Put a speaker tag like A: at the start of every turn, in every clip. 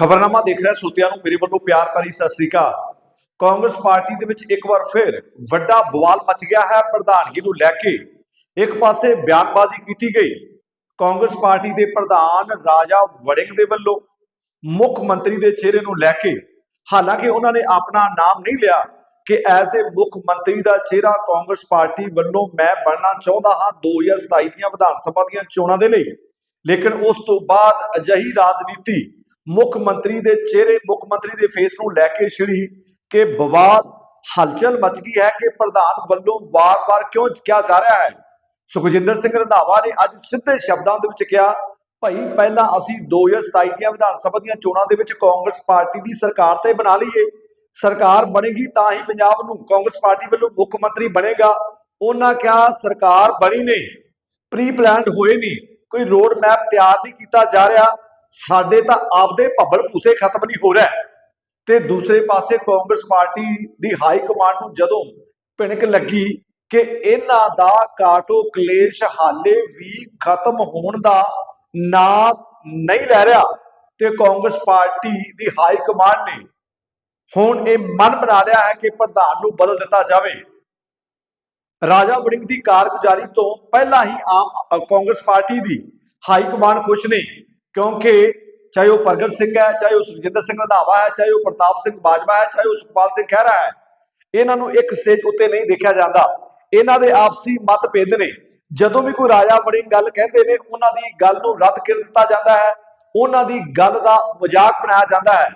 A: ਖਬਰਨਾਮਾ ਦੇਖ ਰਿਹਾ ਸਰੋਤਿਆਂ ਨੂੰ, ਮੇਰੇ ਵੱਲੋਂ ਪਿਆਰ ਭਰੀ ਸਤਿ ਸ੍ਰੀ ਅਕਾਲ। ਕਾਂਗਰਸ ਪਾਰਟੀ ਦੇ ਵਿੱਚ ਇੱਕ ਵਾਰ ਫਿਰ ਵੱਡਾ ਬਵਾਲ ਮਚ ਗਿਆ ਹੈ ਪ੍ਰਧਾਨਗੀ ਨੂੰ ਲੈ ਕੇ। ਇੱਕ ਪਾਸੇ ਬਿਆਨਬਾਜ਼ੀ ਕੀਤੀ ਗਈ। ਕਾਂਗਰਸ ਪਾਰਟੀ ਦੇ ਪ੍ਰਧਾਨ ਰਾਜਾ ਵੜਿੰਗ ਦੇ ਵੱਲੋਂ ਮੁੱਖ ਮੰਤਰੀ ਦੇ ਚਿਹਰੇ ਨੂੰ ਲੈ ਕੇ। ਹਾਲਾਂਕਿ ਉਹਨਾਂ ਨੇ ਆਪਣਾ ਨਾਮ ਨਹੀਂ ਲਿਆ ਕਿ ਐਜ਼ ਏ ਮੁੱਖ ਮੰਤਰੀ ਦਾ ਚਿਹਰਾ ਕਾਂਗਰਸ ਪਾਰਟੀ ਵੱਲੋਂ ਮੈਂ ਬਣਨਾ ਚਾਹੁੰਦਾ ਹਾਂ 2027 ਦੀਆਂ ਵਿਧਾਨ ਸਭਾ ਦੀਆਂ ਚੋਣਾਂ ਦੇ ਲਈ। ਲੇਕਿਨ ਉਸ ਤੋਂ ਬਾਅਦ ਅਜਿਹੀ ਰਾਜਨੀਤੀ ਮੁੱਖ ਮੰਤਰੀ ਦੇ ਚਿਹਰੇ, ਮੁੱਖ ਮੰਤਰੀ ਦੇ ਫੇਸ ਨੂੰ ਲੈ ਕੇ ਛਿੜੀ ਕਿ ਵਿਵਾਦ ਹਲਚਲ ਮਚ ਗਈ ਹੈ ਕਿ ਪ੍ਰਧਾਨ ਵੱਲੋਂ ਵਾਰ-ਵਾਰ ਕਿਉਂ ਕਿਹਾ ਜਾ ਰਿਹਾ ਹੈ? ਸੁਖਜਿੰਦਰ ਸਿੰਘ ਰੰਧਾਵਾ ਨੇ ਅੱਜ ਸਿੱਧੇ ਸ਼ਬਦਾਂ ਦੇ ਵਿੱਚ ਕਿਹਾ, ਭਾਈ ਪਹਿਲਾਂ ਅਸੀਂ 2027 ਦੀਆਂ ਵਿਧਾਨ ਸਭਾ ਦੀਆਂ ਚੋਣਾਂ ਦੇ ਵਿੱਚ ਕਾਂਗਰਸ ਪਾਰਟੀ ਦੀ ਸਰਕਾਰ ਤੇ ਬਣਾ ਲਈਏ। ਸਰਕਾਰ ਬਣੇਗੀ ਤਾਂ ਹੀ ਪੰਜਾਬ ਨੂੰ ਕਾਂਗਰਸ ਪਾਰਟੀ ਵੱਲੋਂ ਮੁੱਖ ਮੰਤਰੀ ਬਣੇਗਾ। ਉਹਨਾਂ ਕਿਹਾ, ਸਰਕਾਰ ਬਣੀ ਨਹੀਂ ਪ੍ਰੀ ਪਲਾਨਡ ਹੋਏ ਨਹੀਂ, ਕੋਈ ਰੋਡ ਮੈਪ ਤਿਆਰ ਨਹੀਂ ਕੀਤਾ ਜਾ ਰਿਹਾ। ਸਾਡੇ ਤਾਂ ਆਪਦੇ ਭੱਬਲ ਭੂਸੇ ਖਤਮ ਨਹੀਂ ਹੋ ਰਿਹਾ। ਤੇ ਦੂਸਰੇ ਪਾਸੇ ਕਾਂਗਰਸ ਪਾਰਟੀ ਦੀ ਹਾਈ ਕਮਾਂਡ ਨੂੰ ਜਦੋਂ ਭਿਣਕ ਲੱਗੀ ਕਿ ਇਹਨਾਂ ਦਾ ਕਾਟੋ ਕਲੇਸ਼ ਹਾਲੇ ਵੀ ਖਤਮ ਹੋਣ ਦਾ ਨਾਂ ਨਹੀਂ ਲੈ ਰਿਹਾ, ਤੇ ਕਾਂਗਰਸ ਪਾਰਟੀ ਦੀ ਹਾਈ ਕਮਾਂਡ ਨੇ ਹੁਣ ਇਹ ਮਨ ਬਣਾ ਲਿਆ ਹੈ ਕਿ ਪ੍ਰਧਾਨ ਨੂੰ ਬਦਲ ਦਿੱਤਾ ਜਾਵੇ। ਰਾਜਾ ਵੜਿੰਗ ਦੀ ਕਾਰਗੁਜ਼ਾਰੀ ਤੋਂ ਪਹਿਲਾਂ ਹੀ ਆਮ ਕਾਂਗਰਸ ਪਾਰਟੀ ਦੀ ਹਾਈ ਕਮਾਂਡ ਖੁਸ਼ ਨਹੀਂ। ਕਿਉਂਕਿ ਚਾਹੇ ਉਹ ਪ੍ਰਗਟ ਸਿੰਘ ਹੈ, ਚਾਹੇ ਉਹ ਸੁਖਜਿੰਦਰ ਸਿੰਘ ਰੰਧਾਵਾ ਹੈ, ਚਾਹੇ ਉਹ ਪ੍ਰਤਾਪ ਸਿੰਘ ਬਾਜਵਾ ਹੈ, ਚਾਹੇ ਉਹ ਸੁਖਪਾਲ ਸਿੰਘ ਖਹਿਰਾ ਹੈ, ਇਹਨਾਂ ਨੂੰ ਇੱਕ ਸਟੇਜ ਉੱਤੇ ਨਹੀਂ ਦੇਖਿਆ ਜਾਂਦਾ। ਇਹਨਾਂ ਦੇ ਆਪਸੀ ਮਤਭੇਦ ਨੇ। ਜਦੋਂ ਵੀ ਕੋਈ ਰਾਜਾ ਵੜਿੰਗ ਗੱਲ ਕਹਿੰਦੇ ਨੇ, ਉਹਨਾਂ ਦੀ ਗੱਲ ਨੂੰ ਰੱਦ ਕਰ ਦਿੱਤਾ ਜਾਂਦਾ ਹੈ। ਉਹਨਾਂ ਦੀ ਗੱਲ ਦਾ ਮਜ਼ਾਕ ਬਣਾਇਆ ਜਾਂਦਾ ਹੈ।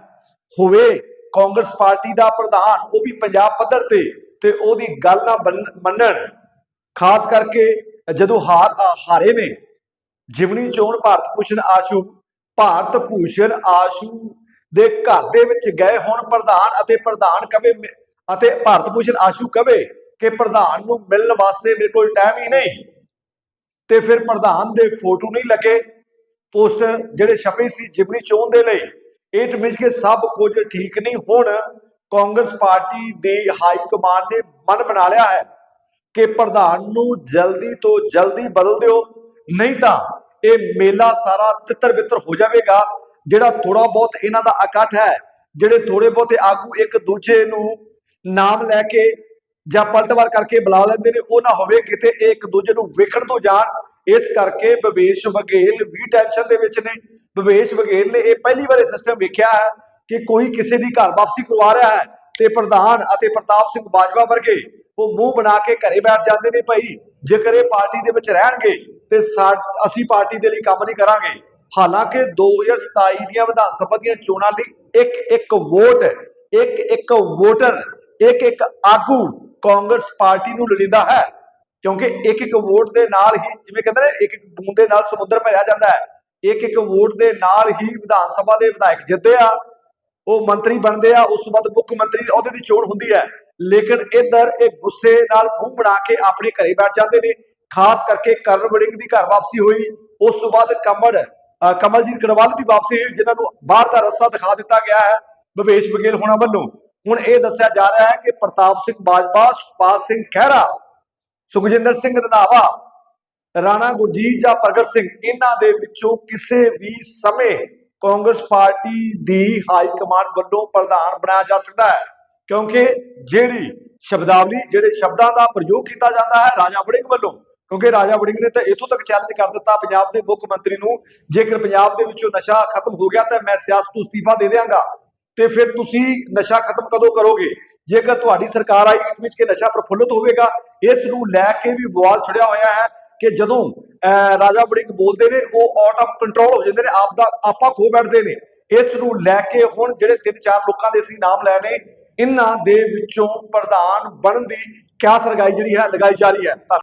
A: ਹੋਵੇ ਕਾਂਗਰਸ ਪਾਰਟੀ ਦਾ ਪ੍ਰਧਾਨ, ਉਹ ਵੀ ਪੰਜਾਬ ਪੱਧਰ ਤੇ ਤੇ ਉਹਦੀ ਗੱਲ ਨਾ ਬੰਨ- ਮੰਨਣ। ਖਾਸ ਕਰਕੇ ਜਦੋਂ ਹਾਰ, ਹਾਰੇ ਨੇ ਜਿਮਨੀ ਚੋਣ ਭਾਰਤ ਭੂਸ਼ਣ ਆਸ਼ੂ, ਭਾਰਤ ਭੂਸ਼ਣ ਆਸ਼ੂ ਦੇ ਘਰ ਦੇ ਵਿੱਚ ਗਏ ਹੁਣ ਪ੍ਰਧਾਨ ਅਤੇ ਪ੍ਰਧਾਨ ਕਵੇ ਅਤੇ ਭਾਰਤ ਭੂਸ਼ਣ ਆਸ਼ੂ ਕਵੇ ਕਿ ਪ੍ਰਧਾਨ ਨੂੰ ਮਿਲਣ ਵਾਸਤੇ ਮੇਰੇ ਕੋਲ ਟਾਈਮ ਹੀ ਨਹੀਂ। ਤੇ ਫਿਰ ਪ੍ਰਧਾਨ ਦੇ ਫੋਟੋ ਨਹੀਂ ਲੱਗੇ, ਪੋਸਟਰ ਜਿਹੜੇ ਛਪੇ ਸੀ ਜਿਮਨੀ ਚੋਣ ਦੇ ਲਈ, ਇਹ ਟਮਿਜ ਕੇ ਸਭ ਕੁਝ ਠੀਕ ਨਹੀਂ ਹੁਣ। ਕਾਂਗਰਸ ਪਾਰਟੀ ਦੀ ਹਾਈ ਕਮਾਂਡ ਨੇ ਮਨ ਬਣਾ ਲਿਆ ਹੈ ਕਿ ਪ੍ਰਧਾਨ ਨੂੰ ਜਲਦੀ ਤੋਂ ਜਲਦੀ ਬਦਲ ਦਿਓ, ਨਹੀਂ ਤਾਂ ਇਹ ਮੇਲਾ ਸਾਰਾ ਤਿੱਤਰ ਬਿੱਤਰ ਹੋ ਜਾਵੇਗਾ, ਜਿਹੜਾ ਥੋੜਾ ਬਹੁਤ ਇਹਨਾਂ ਦਾ ਇਕੱਠ ਹੈ, ਜਿਹੜੇ ਥੋੜੇ ਬਹੁਤੇ ਆਗੂ ਇੱਕ ਦੂਜੇ ਨੂੰ ਨਾਮ ਲੈ ਕੇ ਜਾਂ ਪਲਟਵਾਰ ਕਰਕੇ ਬੁਲਾ ਲੈਂਦੇ ਨੇ, ਉਹ ਨਾ ਹੋਵੇ ਕਿਤੇ ਇਹ ਇੱਕ ਦੂਜੇ ਨੂੰ ਵੇਖਣ ਤੋਂ ਜਾਣ। ਇਸ ਕਰਕੇ ਬਵੇਸ਼ ਬਘੇਲ ਵੀ ਟੈਨਸ਼ਨ ਦੇ ਵਿੱਚ ਨੇ। ਬਵੇਸ਼ ਬਘੇਲ ਨੇ ਇਹ ਪਹਿਲੀ ਵਾਰ ਇਹ ਸਿਸਟਮ ਵੇਖਿਆ ਹੈ ਕਿ ਕੋਈ ਕਿਸੇ ਦੀ ਘਰ ਵਾਪਸੀ ਕਰਵਾ ਰਿਹਾ ਹੈ ਤੇ ਪ੍ਰਧਾਨ ਅਤੇ ਪ੍ਰਤਾਪ ਸਿੰਘ ਬਾਜਵਾ ਵਰਗੇ ਉਹ ਮੂੰਹ ਬਣਾ ਕੇ ਘਰੇ ਬੈਠ ਜਾਂਦੇ ਨੇ ਭਾਈ, ਜੇਕਰ ਇਹ ਪਾਰਟੀ ਦੇ ਵਿੱਚ ਰਹਿਣਗੇ ਤੇ ਸਾ- ਅਸੀਂ ਪਾਰਟੀ ਦੇ ਲਈ ਕੰਮ ਨਹੀਂ ਕਰਾਂਗੇ। ਹਾਲਾਂਕਿ 2027 ਦੀਆਂ ਵਿਧਾਨ ਸਭਾ ਦੀਆਂ ਚੋਣਾਂ ਲਈ ਇੱਕ ਇੱਕ ਵੋਟ ਇੱਕ ਇੱਕ ਵੋਟਰ, ਇੱਕ ਇੱਕ ਆਗੂ ਕਾਂਗਰਸ ਪਾਰਟੀ ਨੂੰ ਲੋੜੀਂਦਾ ਹੈ। ਕਿਉਂਕਿ ਇੱਕ ਇੱਕ ਵੋਟ ਦੇ ਨਾਲ ਹੀ ਜਿਵੇਂ ਕਹਿੰਦੇ ਨੇ, ਇੱਕ ਇੱਕ ਬੂੰਦ ਦੇ ਨਾਲ ਸਮੁੰਦਰ ਭਰਿਆ ਜਾਂਦਾ ਹੈ। ਇੱਕ ਇੱਕ ਵੋਟ ਦੇ ਨਾਲ ਹੀ ਵਿਧਾਨ ਸਭਾ ਦੇ ਵਿਧਾਇਕ ਜਿੱਤਦੇ ਆ। ਉਹ ਮੰਤਰੀ ਬਣਦੇ ਆ, ਉਸ ਤੋਂ ਬਾਅਦ ਮੁੱਖ ਮੰਤਰੀ ਉਹਦੇ ਦੀ ਚੋਣ ਹੁੰਦੀ ਹੈ। ਲੇਕਿਨ ਇੱਧਰ ਇਹ ਗੁੱਸੇ ਨਾਲ ਮੂੰਹ ਬਣਾ ਕੇ ਆਪਣੇ ਘਰੇ ਬੈਠ ਜਾਂਦੇ ਨੇ। ਖਾਸ ਕਰਕੇ ਕਰਨ ਵੜਿੰਗ ਦੀ ਘਰ ਵਾਪਸੀ ਹੋਈ ਉਸ ਤੋਂ ਬਾਅਦ ਕਮਲ ਅ, ਕਮਲਜੀਤ ਕੜਵਾਲ ਦੀ ਵਾਪਸੀ ਹੋਈ ਜਿਨ੍ਹਾਂ ਨੂੰ ਬਾਹਰ ਦਾ ਰਸਤਾ ਦਿਖਾ ਦਿੱਤਾ ਗਿਆ ਹੈ ਭਵੇਸ਼ ਬਘੇਲ ਹੋਣਾ ਵੱਲੋਂ। ਹੁਣ ਇਹ ਦੱਸਿਆ ਜਾ ਰਿਹਾ ਹੈ ਕਿ ਪ੍ਰਤਾਪ ਸਿੰਘ ਬਾਜਵਾ ਸੁਖਪਾਲ ਸਿੰਘ ਖਹਿਰਾ ਸੁਖਜਿੰਦਰ ਸਿੰਘ ਰੰਧਾਵਾ ਰਾਣਾ ਗੁਰਜੀਤ ਜਾਂ ਪ੍ਰਗਟ ਸਿੰਘ ਇਹਨਾਂ ਦੇ ਵਿੱਚੋਂ ਕਿਸੇ ਵੀ ਸਮੇਂ ਕਾਂਗਰਸ ਪਾਰਟੀ ਦੀ ਹਾਈ ਕਮਾਂਡ ਵੱਲੋਂ ਪ੍ਰਧਾਨ ਬਣਾਇਆ ਜਾ ਸਕਦਾ ਹੈ। ਕਿਉਂਕਿ ਜਿਹੜੀ ਸ਼ਬਦਾਵਲੀ ਜਿਹੜੇ ਸ਼ਬਦਾਂ ਦਾ ਪ੍ਰਯੋਗ ਕੀਤਾ ਜਾਂਦਾ ਹੈ ਰਾਜਾ ਵੜਿੰਗ ਵੱਲੋਂ ਕਿਉਂਕਿ ਰਾਜਾ ਵੜਿੰਗ ਨੇ ਤਾਂ ਇਥੋਂ ਤੱਕ ਚੈਲੰਜ ਕਰ ਦਿੱਤਾ ਪੰਜਾਬ ਦੇ ਮੁੱਖ ਮੰਤਰੀ ਨੂੰ। ਜੇਕਰ ਪੰਜਾਬ ਦੇ ਵਿੱਚੋਂ ਨਸ਼ਾ ਖਤਮ ਹੋ ਗਿਆ ਤਾਂ ਮੈਂ ਸਿਆਸਤ ਤੋਂ ਅਸਤੀਫਾ ਦੇ ਦਿਆਂਗਾ। ਤੇ ਫਿਰ ਤੁਸੀਂ ਨਸ਼ਾ ਖਤਮ ਕਦੋਂ ਕਰੋਗੇ? ਜੇਕਰ ਤੁਹਾਡੀ ਸਰਕਾਰ ਆਈ ਇਟ ਵਿੱਚ ਕਿ ਨਸ਼ਾ ਪ੍ਰਫੁੱਲਤ ਹੋਵੇਗਾ ਇਸ ਨੂੰ ਲੈ ਕੇ ਵੀ ਬਵਾਲ ਛੜਿਆ ਹੋਇਆ ਹੈ ਕਿ ਜਦੋਂ ਅਹ, ਰਾਜਾ ਵੜਿੰਗ ਬੋਲਦੇ ਨੇ ਉਹ ਆਊਟ ਆਫ ਕੰਟਰੋਲ ਹੋ ਜਾਂਦੇ ਨੇ ਆਪ ਦਾ ਆਪਾ ਖੋ ਬੈਠਦੇ ਨੇ। ਇਸ ਨੂੰ ਲੈ ਕੇ ਹੁਣ ਜਿਹੜੇ ਤਿੰਨ ਚਾਰ ਲੋਕਾਂ ਦੇ ਅਸੀਂ ਨਾਮ ਲੈ ਨੇ ਇਹਨਾਂ ਦੇ ਵਿੱਚੋਂ ਪ੍ਰਧਾਨ ਬਣਨ ਦੀ ਕਿਆ ਸਰਗਾਈ ਜਿਹੜੀ ਹੈ ਲਗਾਈ ਜਾ ਰਹੀ ਹੈ। ਧੰਨਵਾਦ।